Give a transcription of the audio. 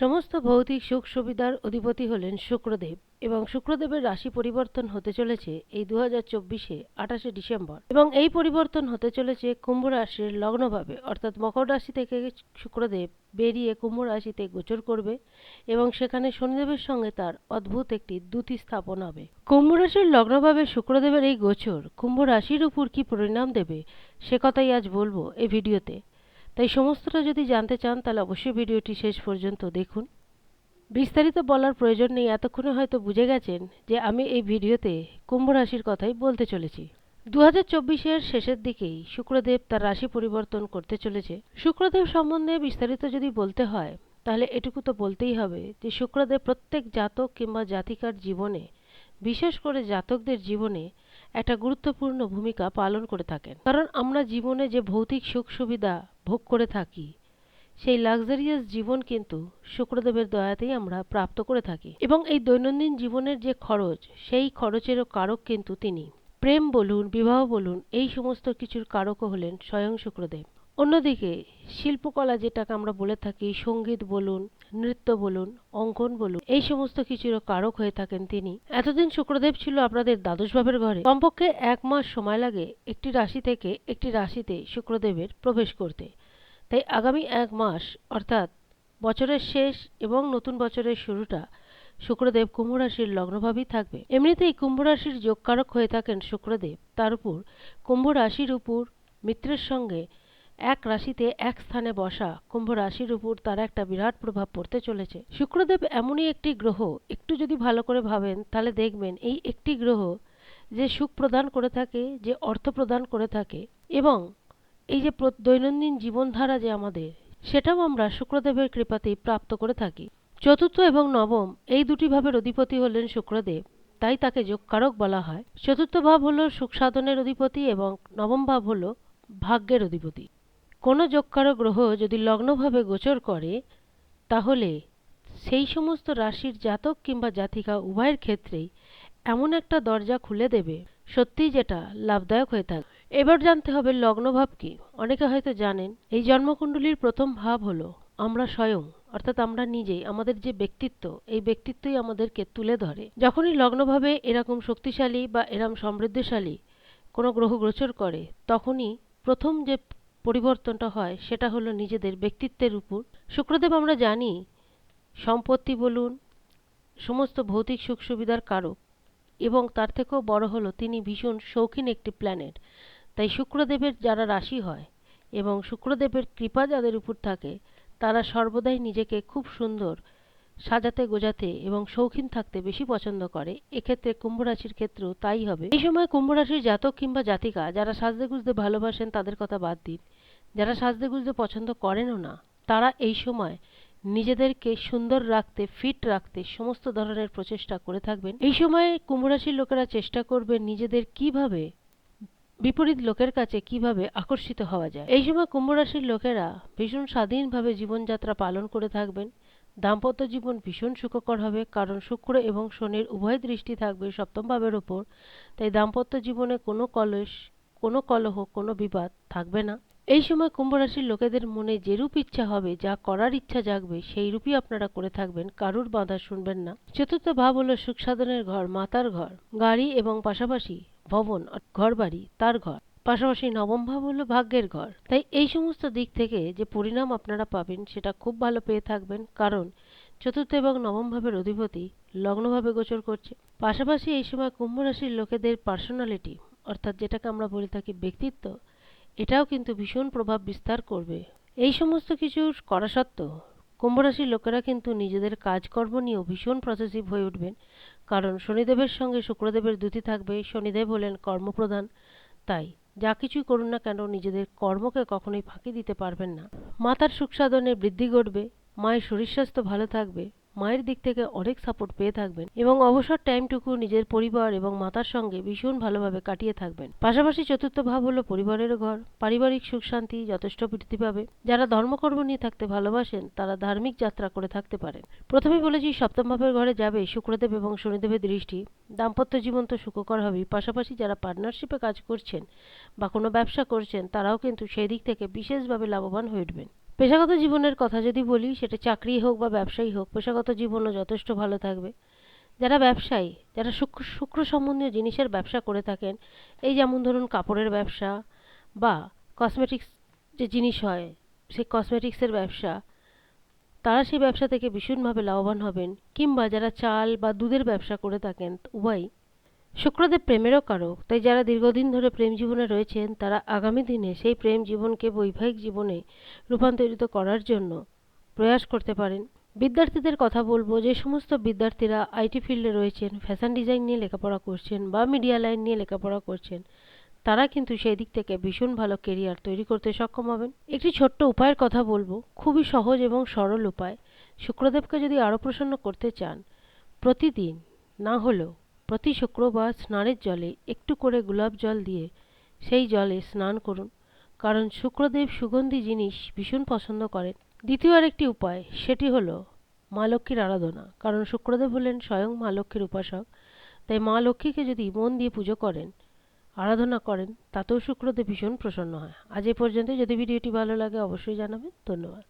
সমস্ত ভৌতিক সুখ সুবিধার অধিপতি হলেন শুক্রদেব এবং শুক্রদেবের রাশি পরিবর্তন হতে চলেছে এই দু হাজার চব্বিশে, আঠাশে ডিসেম্বর। এবং এই পরিবর্তন হতে চলেছে কুম্ভ রাশির লগ্নভাবে, অর্থাৎ মকর রাশি থেকে শুক্রদেব বেরিয়ে কুম্ভ রাশিতে গোচর করবে এবং সেখানে শনিদেবের সঙ্গে তার অদ্ভুত একটি দ্যুতি স্থাপন হবে। কুম্ভ রাশির লগ্নভাবে শুক্রদেবের এই গোচর কুম্ভ রাশির উপর কি পরিণাম দেবে, সে কথাই আজ বলব এই ভিডিওতে। তাই সমস্তটা যদি জানতে চান, তাহলে অবশ্যই ভিডিওটি শেষ পর্যন্ত দেখুন। বিস্তারিত বলার প্রয়োজন নেই, এতক্ষণে হয়তো বুঝে গেছেন যে আমি এই ভিডিওতে কুম্ভ রাশির কথাই বলতে চলেছি। দু হাজার শেষের দিকেই শুক্রদেব তার রাশি পরিবর্তন করতে চলেছে। শুক্রদেব সম্বন্ধে বিস্তারিত যদি বলতে হয়, তাহলে এটুকু তো বলতেই হবে যে শুক্রদেব প্রত্যেক জাতক কিংবা জাতিকার জীবনে, বিশেষ করে জাতকদের জীবনে একটা গুরুত্বপূর্ণ ভূমিকা পালন করে থাকেন। কারণ আমরা জীবনে যে ভৌতিক সুখ সুবিধা ভোগ করে থাকি, সেই লাক্সারিয়াস জীবন কিন্তু শুক্রদেবের দয়াতেই আমরা প্রাপ্ত করে থাকি। এবং এই দৈনন্দিন জীবনের যে খরচ, সেই খরচেরও কারক কিন্তু তিনি। প্রেম বলুন, বিবাহ বলুন, এই সমস্ত কিছুর কারকও হলেন স্বয়ং শুক্রদেব। অন্যদিকে, শিল্পকলা যেটাকে আমরা বলে থাকি, সংগীত বলুন, নৃত্য বলুন, অঙ্কন বলুন, এই সমস্ত কিছুর কারক হয়ে থাকেন তিনি। এতদিন শুক্রদেব ছিল আপনাদের দ্বাদশ ভাবের ঘরে। কমপক্ষে এক মাস সময় লাগে একটি রাশি থেকে একটি রাশিতে শুক্রদেবের প্রবেশ করতে। তাই আগামী এক মাস, অর্থাৎ বছরের শেষ এবং নতুন বছরের শুরুটা শুক্রদেব কুম্ভ রাশির লগ্নভাবেই থাকবে। এমনিতেই কুম্ভ রাশির যোগকারক হয়ে থাকেন শুক্রদেব। তার উপর কুম্ভ রাশির উপর মিত্রের সঙ্গে এক রাশিতে এক স্থানে বসা কুম্ভ রাশির উপর তার একটা বিরাট প্রভাব পড়তে চলেছে। শুক্রদেব এমনই একটি গ্রহ, একটু যদি ভালো করে ভাবেন, তাহলে দেখবেন এই একটি গ্রহ যে সুখ প্রদান করে থাকে, যে অর্থ প্রদান করে থাকে এবং এই যে দৈনন্দিন জীবনধারা যে আমাদের, সেটাও আমরা শুক্রদেবের কৃপাতেই প্রাপ্ত করে থাকি। চতুর্থ এবং নবম এই দুটি ভাবের অধিপতি হলেন শুক্রদেব, তাই তাকে যোগকারক বলা হয়। চতুর্থ ভাব হলো সুখ সাধনের অধিপতি এবং নবম ভাব হল ভাগ্যের অধিপতি। কোনো যোগকারক গ্রহ যদি লগ্নভাবে গোচর করে, তাহলে সেই সমস্ত রাশির জাতক কিংবা জাতিকা উভয়ের ক্ষেত্রেই এমন একটা দরজা খুলে দেবে। সত্যিই যেটা লাভদায়ক হয়ে থাকে। এবার জানতে হবে লগ্নভাব কি। অনেকে হয়তো জানেন, এই জন্মকুণ্ডলীর প্রথম ভাব হলো আমরা স্বয়ং, অর্থাৎ আমরা নিজেই, আমাদের যে ব্যক্তিত্ব, এই ব্যক্তিত্বই আমাদেরকে তুলে ধরে। যখনই লগ্নভাবে এরকম শক্তিশালী বা এরম সমৃদ্ধশালী কোনো গ্রহ গোচর করে, তখনই প্রথম যে পরিবর্তনটা হয়, সেটা হলো নিজেদের ব্যক্তিত্বের উপর। শুক্রদেব, আমরা জানি, সম্পত্তি বলুন, সমস্ত ভৌতিক সুখ সুবিধার কারক এবং তার থেকেও বড় হলো তিনি ভীষণ শৌখিন একটি প্ল্যানেট তাই শুক্রদেবের যারা রাশি হয় এবং শুক্রদেবের কৃপা যাদের উপর থাকে, তারা সর্বদাই নিজেকে খুব সুন্দর সাজাতে, গোজাতে এবং শৌখিন থাকতে বেশি পছন্দ করে। এক্ষেত্রে কুম্ভ রাশির ক্ষেত্রেও তাই হবে। এই সময় কুম্ভ রাশির জাতক কিংবা জাতিকা যারা সাজতে গুজতে ভালোবাসেন তাদের কথা বাদ দিন। যারা সাজতে গুজতে পছন্দ করেনও না, তারা এই সময় নিজেদেরকে সুন্দর রাখতে, ফিট রাখতে সমস্ত ধরনের প্রচেষ্টা করে থাকবেন। এই সময় কুম্ভ রাশির লোকেরা চেষ্টা করবে নিজেদের কীভাবে, বিপরীত লোকের কাছে কীভাবে আকর্ষিত হওয়া যায়। এই সময় কুম্ভ রাশির লোকেরা ভীষণ স্বাধীনভাবে জীবনযাত্রা পালন করে থাকবেন। দাম্পত্য জীবন ভীষণ সুখকর হবে, কারণ শুক্র এবং শনির উভয় দৃষ্টি থাকবে সপ্তম ভাবের ওপর তাই দাম্পত্য জীবনে কোনো কলস, কোনো কলহ, কোনো বিবাদ থাকবে না। এই সময় কুম্ভ রাশির লোকেদের মনে যেরূপ ইচ্ছা হবে, যা করার ইচ্ছা জাগবে সেই রূপই আপনারা করে থাকবেন, কারুর বাধা শুনবেন না। চতুর্থ ভাব হলো সুখ সাধনের ঘর, মাতার ঘর। গাড়ি এবং পাশাপাশি ভবন ঘর বাড়ি তার ঘর। পাশাপাশি নবম ভাব হলো ভাগ্যের ঘর। তাই এই সমস্ত দিক থেকে যে পরিণাম আপনারা পাবেন, সেটা খুব ভালো পেয়ে থাকবেন। কারণ চতুর্থ এবং নবম ভাবের অধিপতি লগ্নভাবে গোচর করছে। পাশাপাশি এই সময় কুম্ভ রাশির লোকেদের পার্সোনালিটি অর্থাৎ যেটাকে আমরা বলে থাকি ব্যক্তিত্ব, এটাও কিন্তু ভীষণ প্রভাব বিস্তার করবে। এই সমস্ত কিছুর করা সত্ত্বেও কুম্ভ রাশির লোকেরা কিন্তু নিজেদের কাজকর্ম নিয়েও ভীষণ প্রসেসিভ হয়ে উঠবেন। কারণ শনিদেবের সঙ্গে শুক্রদেবের দ্যুতি থাকবে। শনিদেব হলেন কর্মপ্রধান। তাই যা কিছুই করুন না কেন নিজেদের কর্মকে কখনোই ফাঁকি দিতে পারবেন না। মাতার সুখ সাধনে বৃদ্ধি ঘটবে, মায়ের শরীর স্বাস্থ্য ভালো থাকবে মায়ের দিক থেকে অনেক সাপোর্ট পেয়ে থাকবেন এবং অবসর টাইমটুকু নিজের পরিবার এবং মাতার সঙ্গে ভীষণ ভালোভাবে কাটিয়ে থাকবেন। পাশাপাশি চতুর্থ ভাব হলো পরিবারের ঘর। পারিবারিক সুখ শান্তি যথেষ্ট বৃদ্ধি পাবে। যারা ধর্মকর্ম নিয়ে থাকতে ভালোবাসেন, তারা ধার্মিক যাত্রা করে থাকতে পারেন। প্রথমে বলেছি, সপ্তম ভাবের ঘরে যাবে শুক্রদেব এবং শনিদেবের দৃষ্টি। দাম্পত্য জীবন তো সুখকর হবেই। পাশাপাশি যারা পার্টনারশিপে কাজ করছেন বা কোনো ব্যবসা করছেন, তারাও কিন্তু সেই দিক থেকে বিশেষভাবে লাভবান হয়ে উঠবেন। পেশাগত জীবনের কথা যদি বলি, সেটা চাকরি হোক বা ব্যবসায়ী হোক, পেশাগত জীবনও যথেষ্ট ভালো থাকবে। যারা ব্যবসায়ী, যারা শুক্র শুক্র সম্বন্ধীয় জিনিসের ব্যবসা করে থাকেন, এই যেমন ধরুন কাপড়ের ব্যবসা বা কসমেটিক্স যে জিনিস হয়, সেই কসমেটিক্সের ব্যবসা, তারা সেই ব্যবসা থেকে ভীষণভাবে লাভবান হবেন। কিংবা যারা চাল বা দুধের ব্যবসা করে থাকেন, উভয়ই শুক্রদেব প্রেমেরও কারক, তাই যারা দীর্ঘদিন ধরে প্রেম জীবনে রয়েছেন, তারা আগামী দিনে সেই প্রেম জীবনকে বৈবাহিক জীবনে রূপান্তরিত করার জন্য প্রয়াস করতে পারেন। বিদ্যার্থীদের কথা বলব, যে সমস্ত বিদ্যার্থীরা আইটি ফিল্ডে রয়েছেন, ফ্যাশন ডিজাইন নিয়ে লেখাপড়া করছেন বা মিডিয়া লাইন নিয়ে লেখাপড়া করছেন, তারা কিন্তু সেই দিক থেকে ভীষণ ভালো কেরিয়ার তৈরি করতে সক্ষম হবেন। একটি ছোট্ট উপায়ের কথা বলব, খুবই সহজ এবং সরল উপায়। শুক্রদেবকে যদি আরও প্রসন্ন করতে চান, প্রতিদিন না হলেও প্রতি শুক্রবার স্নানের জলে একটু করে গোলাপ জল দিয়ে সেই জলে স্নান করুন। কারণ শুক্রদেব সুগন্ধি জিনিস ভীষণ পছন্দ করেন। দ্বিতীয় আরেকটি উপায়, সেটি হলো মা লক্ষ্মীর আরাধনা। কারণ শুক্রদেব হলেন স্বয়ং মা লক্ষ্মীর উপাসক। তাই মা লক্ষ্মীকে যদি মন দিয়ে পুজো করেন, আরাধনা করেন, তাতেও শুক্রদেব ভীষণ প্রসন্ন হয়। আজ এ পর্যন্ত যদি ভিডিওটি ভালো লাগে, অবশ্যই জানাবেন। ধন্যবাদ।